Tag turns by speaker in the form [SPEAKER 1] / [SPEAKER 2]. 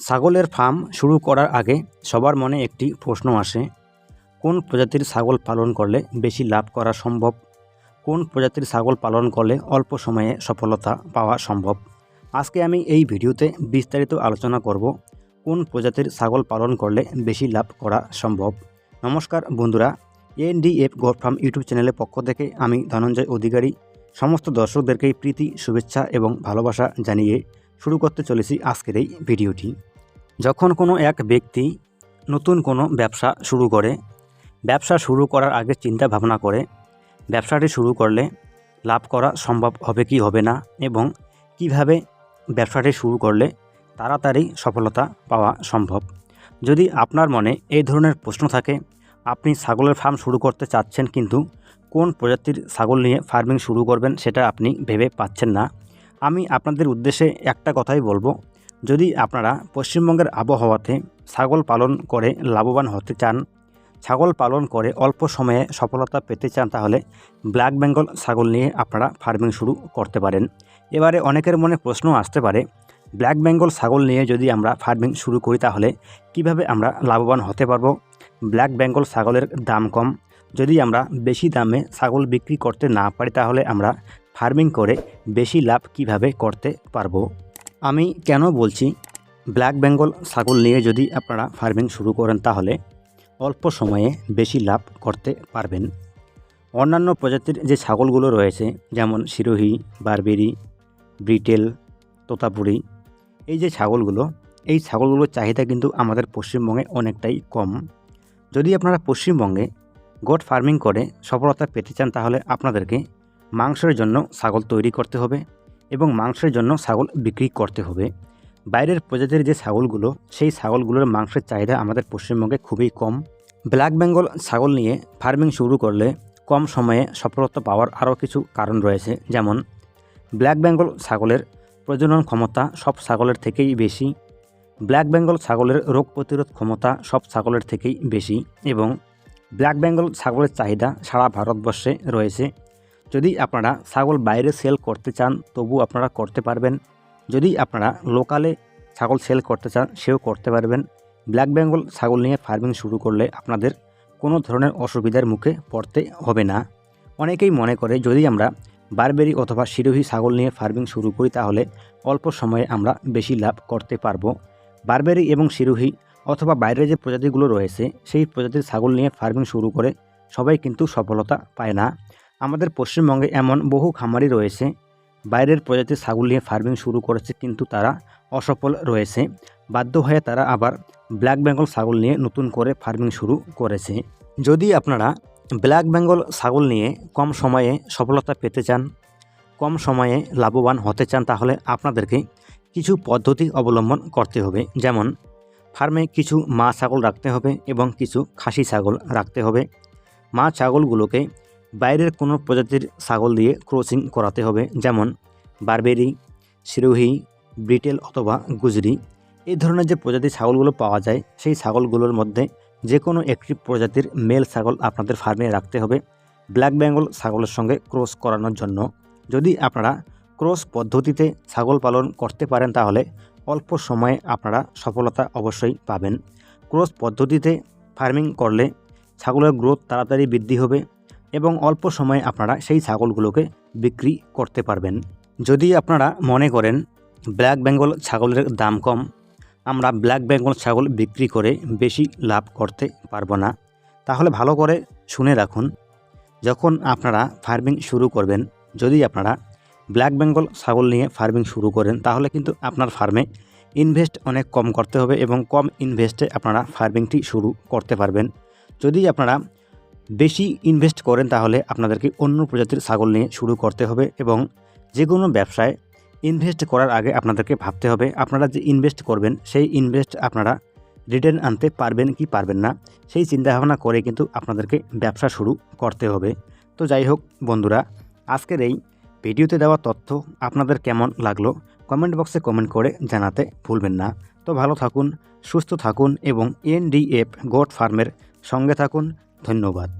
[SPEAKER 1] ছাগলের ফার্ম শুরু করার আগে সবার মনে একটি প্রশ্ন আসে, কোন প্রজাতির ছাগল পালন করলে বেশি লাভ করা সম্ভব? কোন প্রজাতির ছাগল পালন করলে অল্প সময়ে সফলতা পাওয়া সম্ভব? আজকে আমি এই ভিডিওতে বিস্তারিত আলোচনা করব, কোন প্রজাতির ছাগল পালন করলে বেশি লাভ করা সম্ভব? নমস্কার বন্ধুরা এনডিএফ গোট ফার্ম ইউটিউব চ্যানেলের পক্ষ থেকে আমি ধনঞ্জয় অধিকারী। সমস্ত দর্শকদেরকেই প্রীতি, শুভেচ্ছা এবং ভালোবাসা জানিয়ে শুরু করতে চলেছি আজকের এই ভিডিওটি। যখন কোনো এক ব্যক্তি নতুন কোনো ব্যবসা শুরু করে, ব্যবসা শুরু করার আগে চিন্তা ভাবনা করে, ব্যবসাটি শুরু করলে লাভ করা সম্ভব হবে কি হবে না এবং কীভাবে ব্যবসাটি শুরু করলে তাড়াতাড়ি সফলতা পাওয়া সম্ভব। যদি আপনার মনে এই ধরনের প্রশ্ন থাকে, আপনি ছাগলের ফার্ম শুরু করতে চাচ্ছেন কিন্তু কোন প্রজাতির ছাগল নিয়ে ফার্মিং শুরু করবেন সেটা আপনি ভেবে পাচ্ছেন না। আমি আপনাদের উদ্দেশ্যে একটা কথাই বলব যদি আপনারা পশ্চিমবঙ্গের আবহাওয়াতে ছাগল পালন করে লাভবান হতে চান, ছাগল পালন করে অল্প সময়ে সফলতা পেতে চান, তাহলে ব্ল্যাক বেঙ্গল ছাগল নিয়ে আপনারা ফার্মিং শুরু করতে পারেন। এবারে অনেকের মনে প্রশ্ন আসতে পারে, ব্ল্যাক বেঙ্গল ছাগল নিয়ে যদি আমরা ফার্মিং শুরু করি, তাহলে কীভাবে আমরা লাভবান হতে পারব? ব্ল্যাক বেঙ্গল ছাগলের দাম কম। যদি আমরা বেশি দামে ছাগল বিক্রি করতে না পারি, তাহলে আমরা ফার্মিং করে বেশি লাভ কীভাবে করতে পারব? আমি কেন বলছি ব্ল্যাক বেঙ্গল ছাগল নিয়ে যদি আপনারা ফার্মিং শুরু করেন তাহলে অল্প সময়ে বেশি লাভ করতে পারবেন। অন্যান্য প্রজাতির যে ছাগলগুলো রয়েছে, যেমন সিরোহি বারবেরি, ব্রিটেল, তোতাপুরি, এই যে ছাগলগুলো, এই ছাগলগুলোর চাহিদা কিন্তু আমাদের পশ্চিমবঙ্গে অনেকটাই কম। যদি আপনারা পশ্চিমবঙ্গে গোট ফার্মিং করে সফলতা পেতে চান, তাহলে আপনাদেরকে মাংসের জন্য ছাগল তৈরি করতে হবে। এবং মাংসের জন্য ছাগল বিক্রি করতে হবে। বাইরের প্রজাতির যে ছাগলগুলো, সেই ছাগলগুলোর মাংসের চাহিদা আমাদের পশ্চিমবঙ্গে খুবই কম। ব্ল্যাক বেঙ্গল ছাগল নিয়ে ফার্মিং শুরু করলে কম সময়ে সফলতা পাওয়ার আরও কিছু কারণ রয়েছে। যেমন, ব্ল্যাক বেঙ্গল ছাগলের প্রজনন ক্ষমতা সব ছাগলের থেকেই বেশি। ব্ল্যাক বেঙ্গল ছাগলের রোগ প্রতিরোধ ক্ষমতা সব ছাগলের থেকেই বেশি এবং ব্ল্যাক বেঙ্গল ছাগলের চাহিদা সারা ভারতবর্ষে রয়েছে। যদি আপনারা ছাগল বাইরে সেল করতে চান, তবু আপনারা করতে পারবেন। যদি আপনারা লোকালে ছাগল সেল করতে চান, সেও করতে পারবেন। ব্ল্যাক বেঙ্গল ছাগল নিয়ে ফার্মিং শুরু করলে আপনাদের কোনো ধরনের অসুবিধার মুখে পড়তে হবে না। অনেকেই মনে করে, যদি আমরা বারবেরি অথবা শিরোহী ছাগল নিয়ে ফার্মিং শুরু করি, তাহলে অল্প সময়ে আমরা বেশি লাভ করতে পারব। বারবেরি এবং শিরোহী অথবা বাইরের যে প্রজাতিগুলো রয়েছে, সেই প্রজাতির ছাগল নিয়ে ফার্মিং শুরু করে সবাই কিন্তু সফলতা পায় না। আমাদের পশ্চিমবঙ্গে এমন বহু খামারি রয়েছে, বাইরের প্রজাতির ছাগল নিয়ে ফার্মিং শুরু করেছে কিন্তু তারা অসফল রয়েছে। বাধ্য হয়ে তারা আবার ব্ল্যাক বেঙ্গল ছাগল নিয়ে নতুন করে ফার্মিং শুরু করেছে। যদি আপনারা ব্ল্যাক বেঙ্গল ছাগল নিয়ে কম সময়ে সফলতা পেতে চান, কম সময়ে লাভবান হতে চান, তাহলে আপনাদেরকে কিছু পদ্ধতি অবলম্বন করতে হবে। যেমন ফার্মে কিছু মা ছাগল রাখতে হবে এবং কিছু খাসি ছাগল রাখতে হবে। মা ছাগলগুলোকে বাইরের কোনো প্রজাতির ছাগল দিয়ে ক্রসিং করাতে হবে, যেমন বারবেরি, সিরোহি, ব্রিটেল অথবা গুজরি। এই ধরনের যে প্রজাতির ছাগলগুলো পাওয়া যায়, সেই ছাগলগুলোর মধ্যে যে কোনো একটি প্রজাতির মেল ছাগল আপনাদের ফার্মে রাখতে হবে। ব্ল্যাক বেঙ্গল ছাগলের সঙ্গে ক্রস করানোর জন্য। যদি আপনারা ক্রস পদ্ধতিতে ছাগল পালন করতে পারেন, তাহলে অল্প সময়ে আপনারা সফলতা অবশ্যই পাবেন। ক্রস পদ্ধতিতে ফার্মিং করলে ছাগলের গ্রোথ তাড়াতাড়ি বৃদ্ধি হবে। এবং অল্প সময়ে আপনারা সেই ছাগলগুলোকে বিক্রি করতে পারবেন। যদি আপনারা মনে করেন ব্ল্যাক বেঙ্গল ছাগলের দাম কম, আমরা ব্ল্যাক বেঙ্গল ছাগল বিক্রি করে বেশি লাভ করতে পারব না। তাহলে ভালো করে শুনে রাখুন, যখন আপনারা ফার্মিং শুরু করবেন, যদি আপনারা ব্ল্যাক বেঙ্গল ছাগল নিয়ে ফার্মিং শুরু করেন, তাহলে কিন্তু আপনার ফার্মে ইনভেস্ট অনেক কম করতে হবে এবং কম ইনভেস্টে আপনারা ফার্মিংটি শুরু করতে পারবেন। যদি আপনারা বেশি ইনভেস্ট করেন তাহলে আপনাদেরকে অন্য প্রজাতির ছাগল নিয়ে শুরু করতে হবে এবং যে কোনো ব্যবসায় ইনভেস্ট করার আগে আপনাদেরকে ভাবতে হবে আপনারা যে ইনভেস্ট করবেন সেই ইনভেস্ট আপনারা রিটার্ন আনতে পারবেন কি পারবেন না, সেই চিন্তাভাবনা করে কিন্তু আপনাদেরকে ব্যবসা শুরু করতে হবে। তো যাই হোক বন্ধুরা, আজকের এই ভিডিওতে দেওয়া তথ্য আপনাদের কেমন লাগল কমেন্ট বক্সে কমেন্ট করে জানাতে ভুলবেন না। তো ভালো থাকুন, সুস্থ থাকুন এবং এনডিএফ গোট ফার্মের সঙ্গে থাকুন। ধন্যবাদ।